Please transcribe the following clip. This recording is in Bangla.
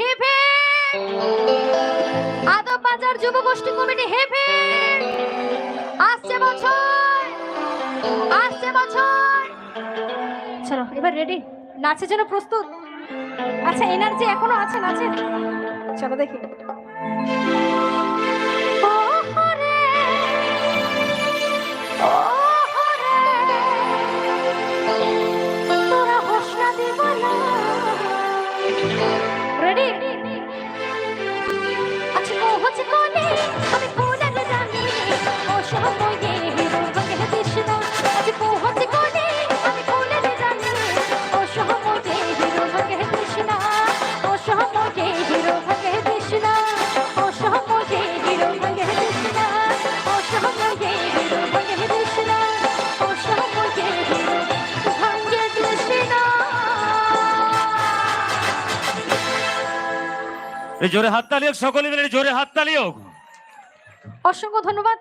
হেভে। আদব বাজার যুব গোষ্ঠী কমিটি হেভে। আসছে বছর আসছে বছর। চলো, এবার রেডি নাচের জন্য প্রস্তুত? আচ্ছা এনার্জি এখনও আছে, নাচের? চলো দেখি। জোরে হাততালি হোক সকলে মিলে জোরে হাততালি হোক। অসংখ্য ধন্যবাদ।